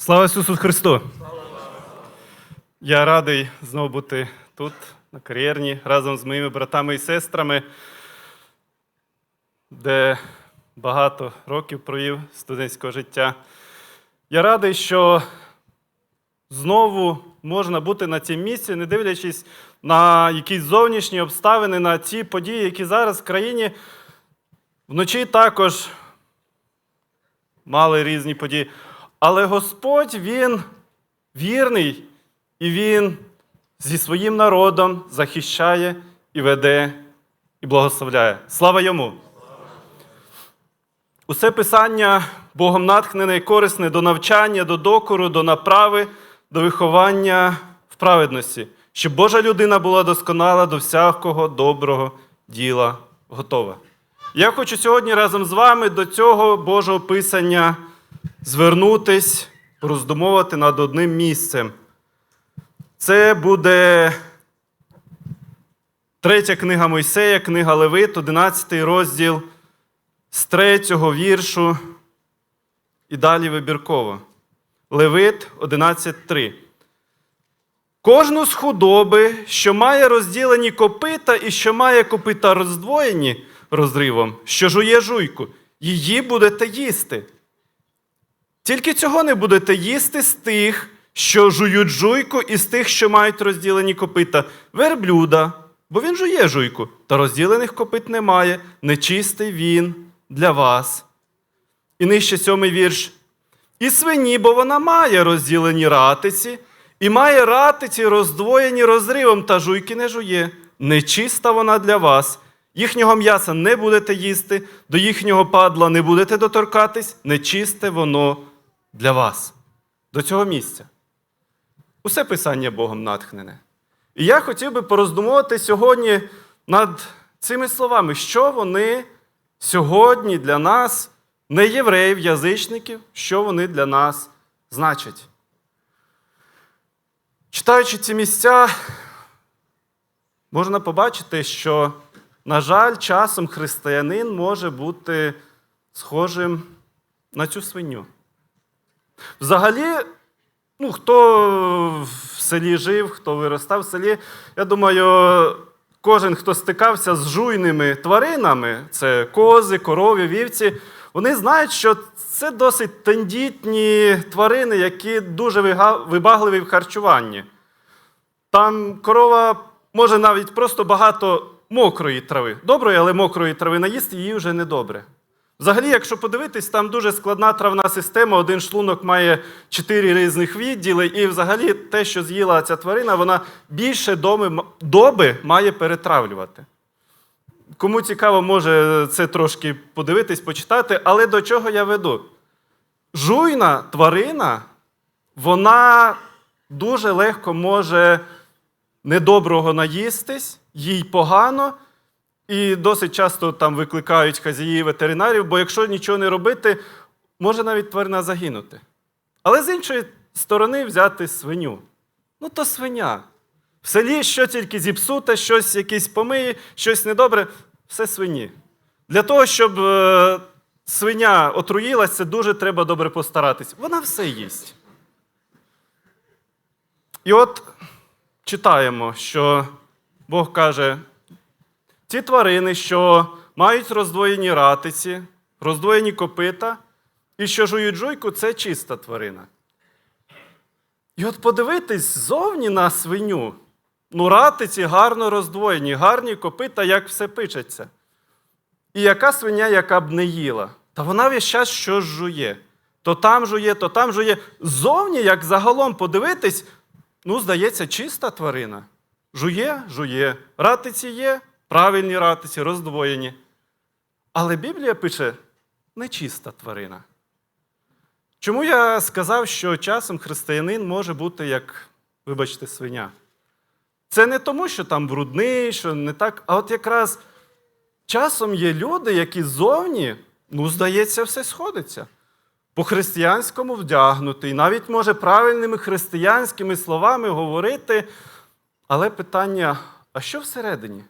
Слава Ісусу Христу! Я радий знову бути тут, на кар'єрні, разом з моїми братами і сестрами, де багато років провів студентського життя. Я радий, що знову можна бути на цім місці, не дивлячись на якісь зовнішні обставини, на ті події, які зараз в країні. Вночі також мали різні події. Але Господь, Він вірний, і Він зі своїм народом захищає і веде, і благословляє. Слава йому! Усе писання Богом натхнене і корисне до навчання, до докору, до направи, до виховання в праведності, щоб Божа людина була досконала до всякого доброго діла готова. Я хочу сьогодні разом з вами до цього Божого писання звернутись, роздумовувати над одним місцем. Це буде третя книга Мойсея, книга Левит, 11 розділ з третього віршу і далі вибірково. Левит 11.3. Кожну з худоби, що має розділені копита і що має копита роздвоєні розривом, що жує жуйку, її будете їсти. Тільки цього не будете їсти з тих, що жують жуйку, і з тих, що мають розділені копита, верблюда, бо він жує жуйку, та розділених копит немає, нечистий він для вас. І нижче сьомий вірш. І свині, бо вона має розділені ратиці, і має ратиці роздвоєні розривом, та жуйки не жує. Нечиста вона для вас. Їхнього м'яса не будете їсти, до їхнього падла не будете доторкатись, нечисте воно для вас. До цього місця. Усе писання Богом натхнене. І я хотів би пороздумувати сьогодні над цими словами, що вони сьогодні для нас, не євреїв, язичників, що вони для нас значать. Читаючи ці місця, можна побачити, що, на жаль, часом християнин може бути схожим на цю свиню. Взагалі, ну, хто в селі жив, хто виростав в селі, я думаю, кожен, хто стикався з жуйними тваринами, це кози, корові, вівці, вони знають, що це досить тендітні тварини, які дуже вибагливі в харчуванні. Там корова може навіть просто багато мокрої трави. Доброї, але мокрої трави наїсти її вже не добре. Взагалі, якщо подивитись, там дуже складна травна система, один шлунок має чотири різних відділи, і взагалі те, що з'їла ця тварина, вона більше доми, доби має перетравлювати. Кому цікаво, може це трошки подивитись, почитати, але до чого я веду? Жуйна тварина, вона дуже легко може недоброго наїстись, їй погано, і досить часто там викликають хазяїв ветеринарів, бо якщо нічого не робити, може навіть тварина загинути. Але з іншої сторони взяти свиню. Ну, то свиня. В селі що тільки зіпсуте, щось якісь помиє, щось недобре, все свині. Для того, щоб е, свиня отруїлася, дуже треба добре постаратись. Вона все їсть. І от читаємо, що Бог каже: ті тварини, що мають роздвоєні ратиці, роздвоєні копита, і що жують жуйку, це чиста тварина. І от подивитись ззовні на свиню, ну, ратиці гарно роздвоєні, гарні копита, як все пишеться. І яка свиня, яка б не їла, та вона весь час щось жує. То там жує, то там жує. Ззовні, як загалом подивитись, ну, здається, чиста тварина. Жує, жує. Ратиці є, правильні ратиці, роздвоєні. Але Біблія пише нечиста тварина. Чому я сказав, що часом християнин може бути як, вибачте, свиня? Це не тому, що там брудний, що не так, а от якраз часом є люди, які ззовні, ну, здається, все сходиться. По-християнському вдягнутий, навіть може правильними християнськими словами говорити. Але питання: а що всередині?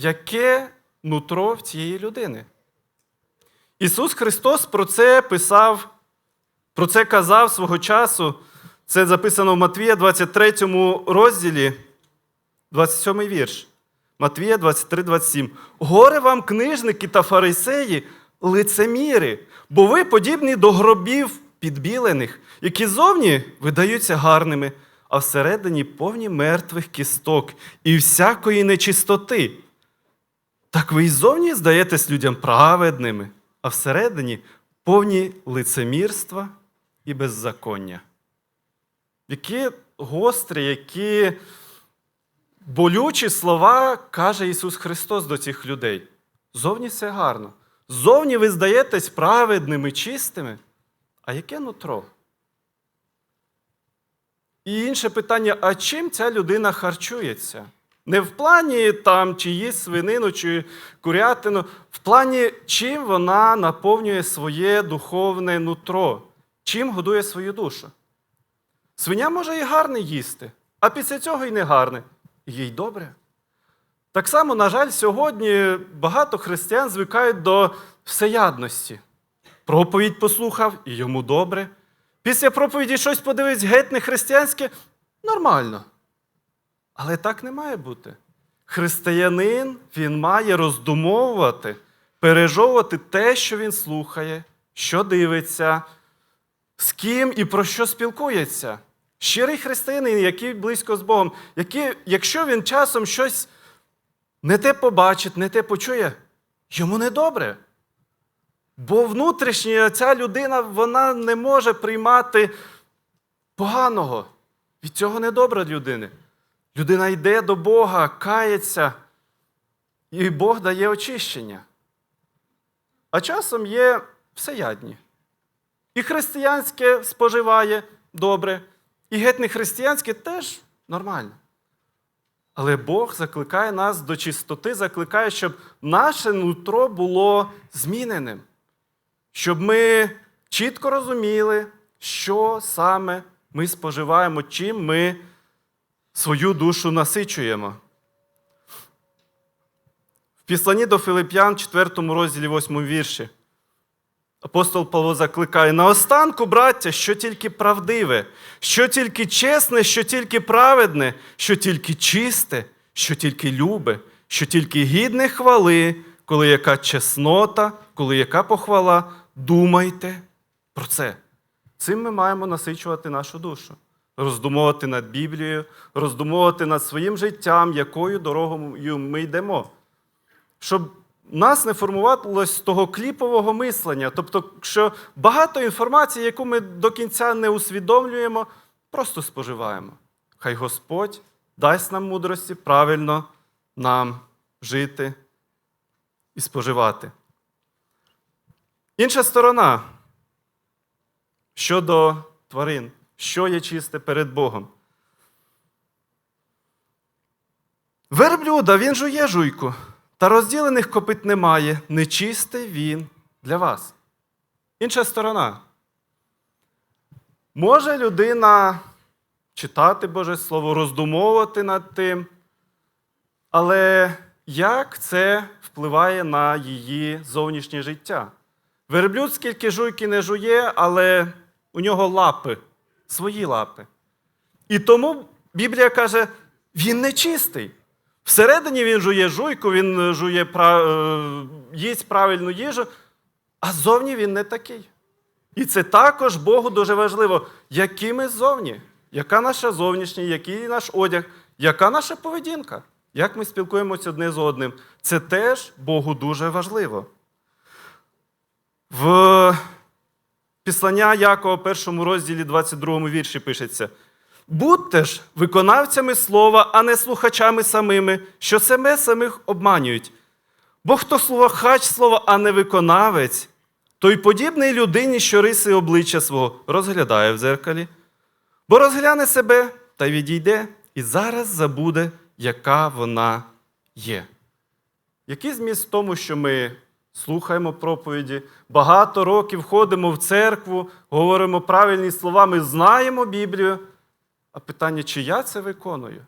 Яке нутро в цієї людини? Ісус Христос про це писав Про це казав свого часу. Це записано в Матвія 23 розділі, 27 вірш. Матвія 23, 27. Горе вам, книжники та фарисеї, лицеміри, бо ви подібні до гробів підбілених, які зовні видаються гарними, а всередині повні мертвих кісток і всякої нечистоти. Так ви й зовні здаєтесь людям праведними, а всередині повні лицемірства і беззаконня. Які гострі, які болючі слова каже Ісус Христос до цих людей. Зовні все гарно. Зовні ви здаєтесь праведними, чистими. А яке нутро? І інше питання: а чим ця людина харчується? Не в плані там, чи їсть свинину, чи курятину, в плані, чим вона наповнює своє духовне нутро, чим годує свою душу. Свиня може і гарне їсти, а після цього і не гарне. Їй добре. Так само, на жаль, сьогодні багато християн звикають до всеядності. Проповідь послухав, і йому добре. Після проповіді щось подивись геть не християнське нормально. Але так не має бути. Християнин він має роздумовувати, пережовувати те, що він слухає, що дивиться, з ким і про що спілкується. Щирий християнин, який близько з Богом, який, якщо він часом щось не те побачить, не те почує, йому не добре. Бо внутрішня ця людина вона не може приймати поганого. Від цього не добре людини. Людина йде до Бога, кається, і Бог дає очищення. А часом є всеядні. І християнське споживає добре, і геть не християнське теж нормально. Але Бог закликає нас до чистоти, закликає, щоб наше нутро було зміненим, щоб ми чітко розуміли, що саме ми споживаємо, чим ми свою душу насичуємо. В післанні до Филип'ян, 4 розділі 8 вірші. Апостол Павло закликає наостанку, браття, що тільки правдиве, що тільки чесне, що тільки праведне, що тільки чисте, що тільки любе, що тільки гідне хвали, коли яка чеснота, коли яка похвала, думайте про це. Цим ми маємо насичувати нашу душу, роздумовувати над Біблією, роздумовувати над своїм життям, якою дорогою ми йдемо. Щоб нас не формувалось того кліпового мислення, тобто, що багато інформації, яку ми до кінця не усвідомлюємо, просто споживаємо. Хай Господь дасть нам мудрості правильно нам жити і споживати. Інша сторона щодо тварин, що є чисте перед Богом. Верблюда він жує жуйку, та розділених копит немає, нечистий він для вас. Інша сторона. Може людина читати Боже Слово, роздумовувати над тим, але як це впливає на її зовнішнє життя? Верблюд скільки жуйки не жує, але у нього лапи, свої лапи. І тому Біблія каже, він нечистий. Всередині він жує жуйку, він жує, е, їсть правильну їжу, а зовні він не такий. І це також Богу дуже важливо, які ми ззовні, яка наша зовнішність, який наш одяг, яка наша поведінка, як ми спілкуємося одне з одним. Це теж Богу дуже важливо. В післання Якова, першому розділі 22 вірші пишеться. Будьте ж виконавцями слова, а не слухачами самими, що себе самих обманюють. Бо хто слухач слова, а не виконавець, той подібний людині, що риси обличчя свого розглядає в зеркалі, бо розгляне себе та відійде, і зараз забуде, яка вона є. Який зміст в тому, що ми слухаємо проповіді, багато років ходимо в церкву, говоримо правильні слова, ми знаємо Біблію. А питання, чи я це виконую?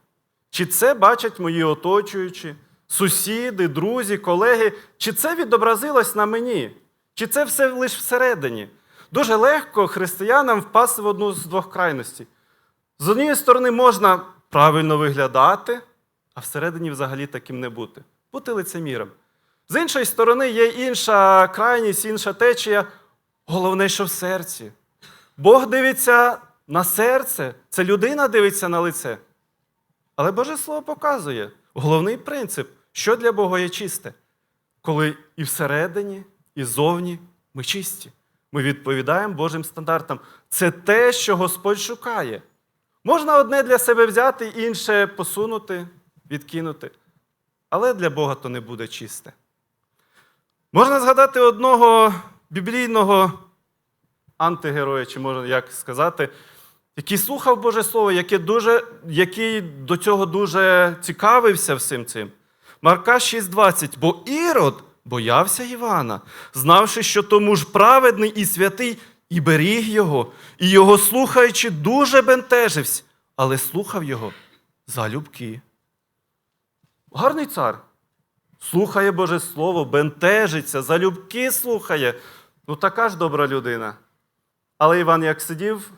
Чи це бачать мої оточуючі, сусіди, друзі, колеги? Чи це відобразилось на мені? Чи це все лише всередині? Дуже легко християнам впасти в одну з двох крайностей. З однієї сторони, можна правильно виглядати, а всередині взагалі таким не бути. Бути лицеміром. З іншої сторони, є інша крайність, інша течія. Головне, що в серці. Бог дивиться на серце, це людина дивиться на лице. Але Боже Слово показує головний принцип, що для Бога є чисте, коли і всередині, і зовні ми чисті. Ми відповідаємо Божим стандартам. Це те, що Господь шукає. Можна одне для себе взяти, інше посунути, відкинути. Але для Бога то не буде чисте. Можна згадати одного біблійного антигероя, чи можна як сказати, який слухав Боже Слово, який, дуже, який до цього дуже цікавився всім цим. Марка 6,20. Бо Ірод боявся Івана, знавши, що тому ж праведний і святий, і беріг його, і його слухаючи, дуже бентежився, але слухав його залюбки. Гарний цар. Слухає Боже Слово, бентежиться, залюбки слухає. Ну, така ж добра людина. Але Іван як сидів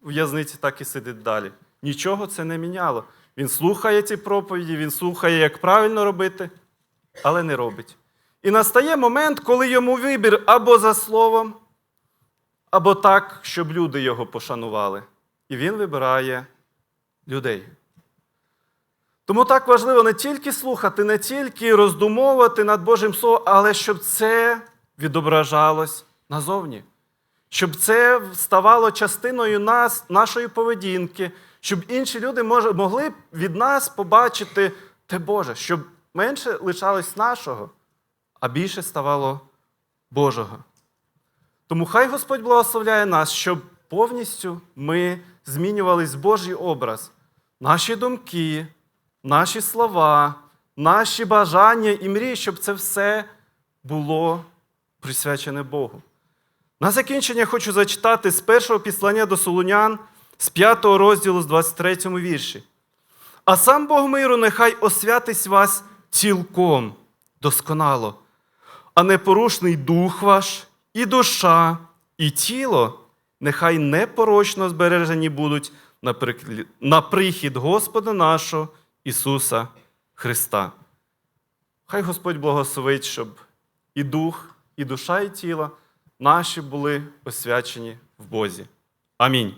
в в'язниці, так і сидить далі. Нічого це не міняло. Він слухає ці проповіді, він слухає, як правильно робити, але не робить. І настає момент, коли йому вибір або за словом, або так, щоб люди його пошанували. І він вибирає людей. Тому так важливо не тільки слухати, не тільки роздумовувати над Божим Словом, але щоб це відображалось назовні. Щоб це ставало частиною нас, нашої поведінки, щоб інші люди могли від нас побачити те Боже, щоб менше лишалось нашого, а більше ставало Божого. Тому хай Господь благословляє нас, щоб повністю ми змінювались Божий образ, наші думки, наші слова, наші бажання і мрії, щоб це все було присвячене Богу. На закінчення хочу зачитати з першого післання до Солунян, з 5 розділу, з 23 вірші. А сам Бог миру нехай освятить вас цілком досконало, а непорушний дух ваш, і душа, і тіло нехай непорочно збережені будуть на прихід Господа нашого Ісуса Христа. Хай Господь благословить, щоб і дух, і душа, і тіло наші були освячені в Бозі. Амінь.